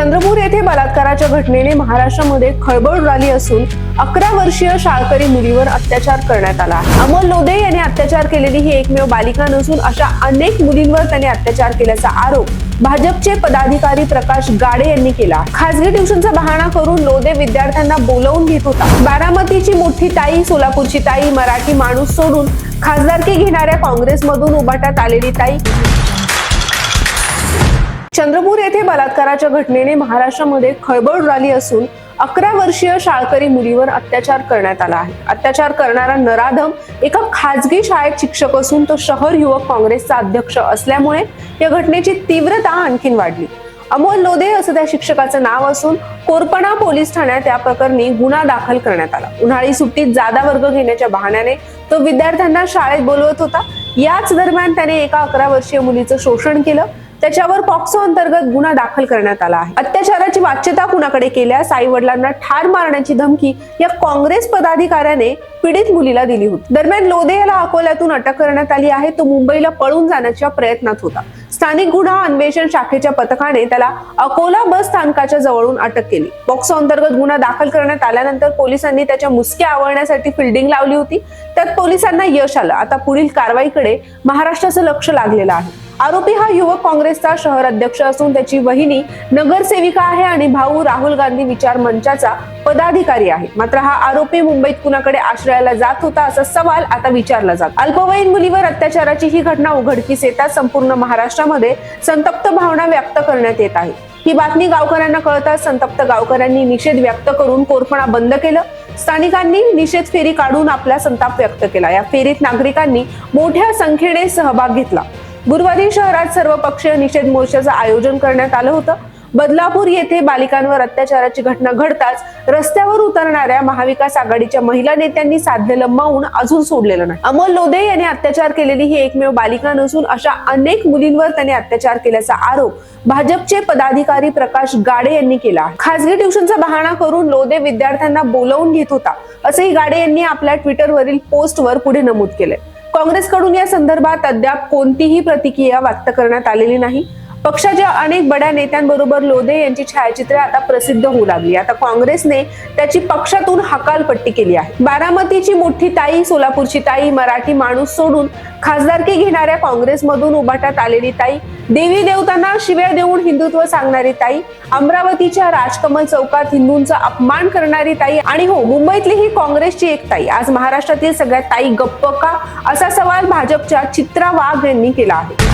चंद्रपूर येथे बलात्काराच्या घटनेने महाराष्ट्रामध्ये खळबळ उडाली असून अकरा वर्षीय शाळकरी मुलीवर अत्याचार करण्यात आला. अमोल लोधे यांनी अत्याचार केलेली ही एकमेव बालिका नसून अशा अनेक मुलींवर त्याने अत्याचार केल्याचा आरोप भाजपचे पदाधिकारी प्रकाश गाडे यांनी केला. खासगी ट्युशनचा बहाणा करून लोधे विद्यार्थ्यांना बोलवून घेत होता. बारामतीची मोठी ताई सोलापूरची ताई मराठी माणूस सोडून खासदारकी घेणाऱ्या काँग्रेसमधून उभाटात आलेली ताई चंद्रपूर येथे बलात्काराच्या घटनेने महाराष्ट्रामध्ये खळबळ उडाली असून अकरा वर्षीय शाळकरी मुलीवर अत्याचार करण्यात आला आहे. अत्याचार करणारा नराधम एका खाजगी शाळेत शिक्षक असून तो शहर युवक काँग्रेसचा अध्यक्ष असल्यामुळे या घटनेची तीव्रता आणखीन वाढली. अमोल लोदे असं त्या शिक्षकाचं नाव असून कोरपणा पोलीस ठाण्यात या प्रकरणी गुन्हा दाखल करण्यात आला. उन्हाळी सुट्टीत जादा वर्ग घेण्याच्या बहाण्याने तो विद्यार्थ्यांना शाळेत बोलवत होता. याच दरम्यान त्याने एका अकरा वर्षीय मुलीचं शोषण केलं. त्याच्यावर पॉक्सो अंतर्गत गुन्हा दाखल करण्यात आला आहे. अत्याचाराची वाच्यता कुणाकडे केल्यास आई वडिलांना ठार मारण्याची धमकी या काँग्रेस पदाधिकाऱ्याने पीडित मुलीला दिली होती. दरम्यान लोदे याला अकोल्यातून अटक करण्यात आली आहे. तो मुंबईला पळून जाण्याच्या प्रयत्नात होता. स्थानिक गुन्हा अन्वेषण शाखेच्या पथकाने त्याला अकोला बस स्थानकाच्या जवळून अटक केली. पॉक्सो अंतर्गत गुन्हा दाखल करण्यात आल्यानंतर पोलिसांनी त्याच्या मुसक्या आवळण्यासाठी फिल्डिंग लावली होती. त्यात पोलिसांना यश आलं. आता पुढील कारवाईकडे महाराष्ट्राचं लक्ष लागलेलं आहे. आरोपी हा युवक काँग्रेसचा शहर अध्यक्ष असून त्याची वहिनी नगरसेविका आहे आणि भाऊ राहुल गांधी विचार मंचाचा पदाधिकारी आहे. मात्र हा आरोपी मुंबईत कुणाकडे आश्रयाला जात होता असा सवाल आता विचारला जात. अल्पवयीन मुलीवर अत्याचाराची ही घटना उघडकीस येताच संपूर्ण महाराष्ट्रामध्ये संतप्त भावना व्यक्त करण्यात येत आहे. ही बातमी गावकऱ्यांना कळताच संतप्त गावकऱ्यांनी निषेध व्यक्त करून कोरपणा बंद केलं. स्थानिकांनी निषेध फेरी काढून आपला संताप व्यक्त केला. या फेरीत नागरिकांनी मोठ्या संख्येने सहभाग घेतला. गुरुवारी शहरात सर्वपक्षीय निषेध मोर्चाचं आयोजन करण्यात आलं होतं. बदलापूर येथे बालिकांवर अत्याचाराची घटना घडताच रस्त्यावर उतरणाऱ्या महाविकास आघाडीच्या महिला नेत्यांनी साधलेलं मौन अजून सोडलेलं नाही. अमोल लोदे यांनी अत्याचार केलेली ही एकमेव बालिका नसून अशा अनेक मुलींवर त्यांनी अत्याचार केल्याचा आरोप भाजपचे पदाधिकारी प्रकाश गाडे यांनी केला खासगी ट्युशनचा बहाणा करून लोदे विद्यार्थ्यांना बोलवून घेत होता असंही गाडे यांनी आपल्या ट्विटरवरील पोस्टवर पुढे नमूद केलंय. काँग्रेसकडून या संदर्भात अद्याप कोणतीही प्रतिक्रिया व्यक्त करण्यात आलेली नाही. पक्षाच्या अनेक बड्या नेत्यांबरोबर लोधे यांची छायाचित्रे आता प्रसिद्ध होऊ लागली. आता काँग्रेसने त्याची पक्षातून हकालपट्टी केली आहे. बारामतीची मोठी ताई सोलापूरची ताई मराठी माणूस सोडून खासदारकी घेणाऱ्या काँग्रेसमधून उभाटात आलेली ताई देवी देवतांना शिव्या देऊन हिंदुत्व सांगणारी ताई अमरावतीच्या राजकमल चौकात हिंदूंचा अपमान करणारी ताई आणि हो मुंबईतली ही काँग्रेसची एक ताई. आज महाराष्ट्रातील सगळ्या ताई गप्प का? असा सवाल भाजपच्या चित्रा वाघ यांनी केला आहे.